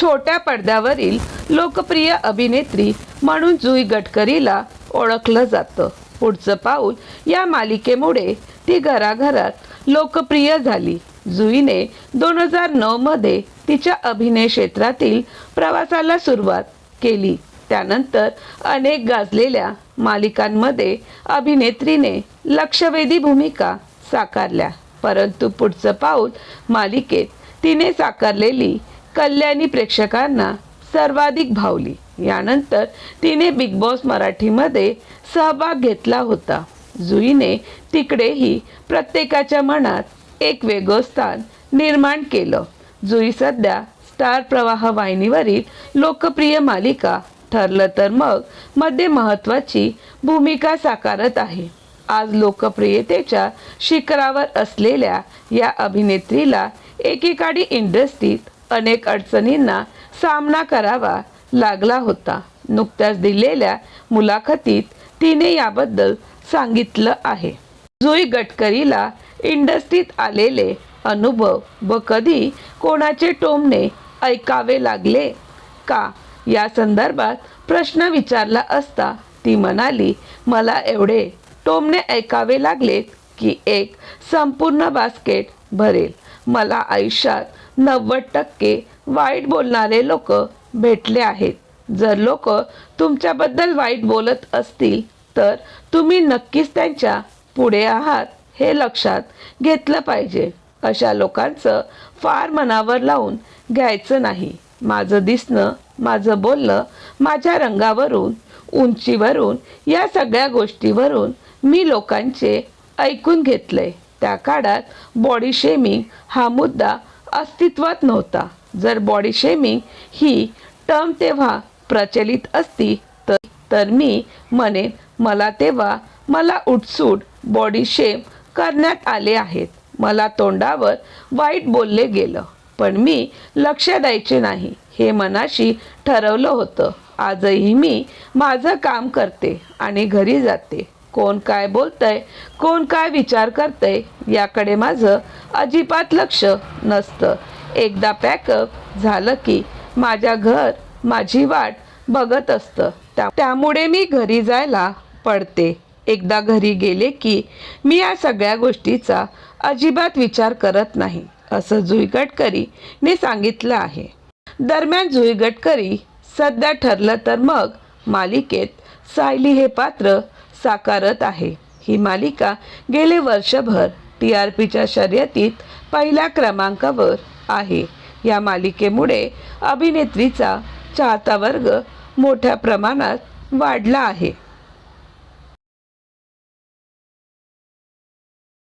छोट्या पडद्यावरील लोकप्रिय अभिनेत्री म्हणून जुई गडकरीला ओळखलं जातं. पुढचं पाऊल या मालिकेमुळे ती घराघरात लोकप्रिय झाली. जुईने दोन हजार नऊमध्ये तिच्या अभिनय क्षेत्रातील प्रवासाला सुरुवात केली. त्यानंतर अनेक गाजलेल्या मालिकांमध्ये अभिनेत्रीने लक्षवेधी भूमिका साकारल्या. परंतु पुढचं पाऊल मालिकेत तिने साकारलेली कल्याणी प्रेक्षकांना सर्वाधिक भावली. यानंतर तिने बिग बॉस मराठीमध्ये सहभाग घेतला होता. जुईने तिकडेही प्रत्येकाच्या मनात एक वेगळं स्थान निर्माण केलं. जुई सध्या स्टार प्रवाह वाहिनीवरील लोकप्रिय मालिका ठरलं तर मग मध्ये महत्त्वाची भूमिका साकारत आहे. आज लोकप्रियतेच्या शिखरावर असलेल्या या अभिनेत्रीला एकेकाळी इंडस्ट्रीत अनेक अडचणींना सामना करावा लागला होता. नुकत्याच दिलेल्या मुलाखतीत तिने याबद्दल सांगितलं आहे. जुई गडकरीला इंडस्ट्रीत आलेले अनुभव व कधी कोणाचे टोमणे ऐकावे लागले का या संदर्भात प्रश्न विचारला असता ती म्हणाली मला एवढे टोमणे ऐकावे लागलेत की एक संपूर्ण बास्केट भरेल. मला आयुष्यात नव्वद टक्के वाईट बोलणारे लोक भेटले आहेत. जर लोक तुमच्याबद्दल वाईट बोलत असतील तर तुम्ही नक्कीच त्यांच्या पुढे आहात हे लक्षात घेतलं पाहिजे. अशा लोकांचं फार मनावर लावून घ्यायचं नाही. माझं दिसणं माझं बोलणं माझ्या रंगावरून उंचीवरून या सगळ्या गोष्टीवरून मी लोकांचे ऐकून घेतलंय. त्या काळात बॉडी शेमिंग हा मुद्दा अस्तित्वात नव्हता. जर बॉडी शेमिंग ही टर्म तेव्हा प्रचलित असती तर तर मी म्हणेन मला तेव्हा मला उठसूट बॉडी शेम करण्यात आले आहेत. मला तोंडावर वाईट बोलले गेलं. पण मी लक्ष द्यायचे नाही. हे मनाशी ठरवलं होतं. आजही मी माझं काम करते आणि घरी जाते. कोण काय बोलतंय कोण काय विचार करतंय याकडे माझं अजिबात लक्ष नसतं. एकदा पॅकअप झालं की माझ्या घर माझी वाट बघत असतं. त्या त्यामुळे मी घरी जायला पडते. एकदा घरी गेले की मी या सगळ्या गोष्टीचा अजिबात विचार करत नाही असं जुई गडकरीने सांगितलं आहे. दरम्यान जुई गडकरी सध्या ठरलं तर मग मालिकेत सायली हे पात्र साकारत आहे. ही मालिका गेले वर्षभर टी आर पीच्या शर्यतीत पहिल्या क्रमांकावर आहे. या मालिकेमुळे अभिनेत्रीचा चाहता वर्ग मोठ्या प्रमाणात वाढला आहे.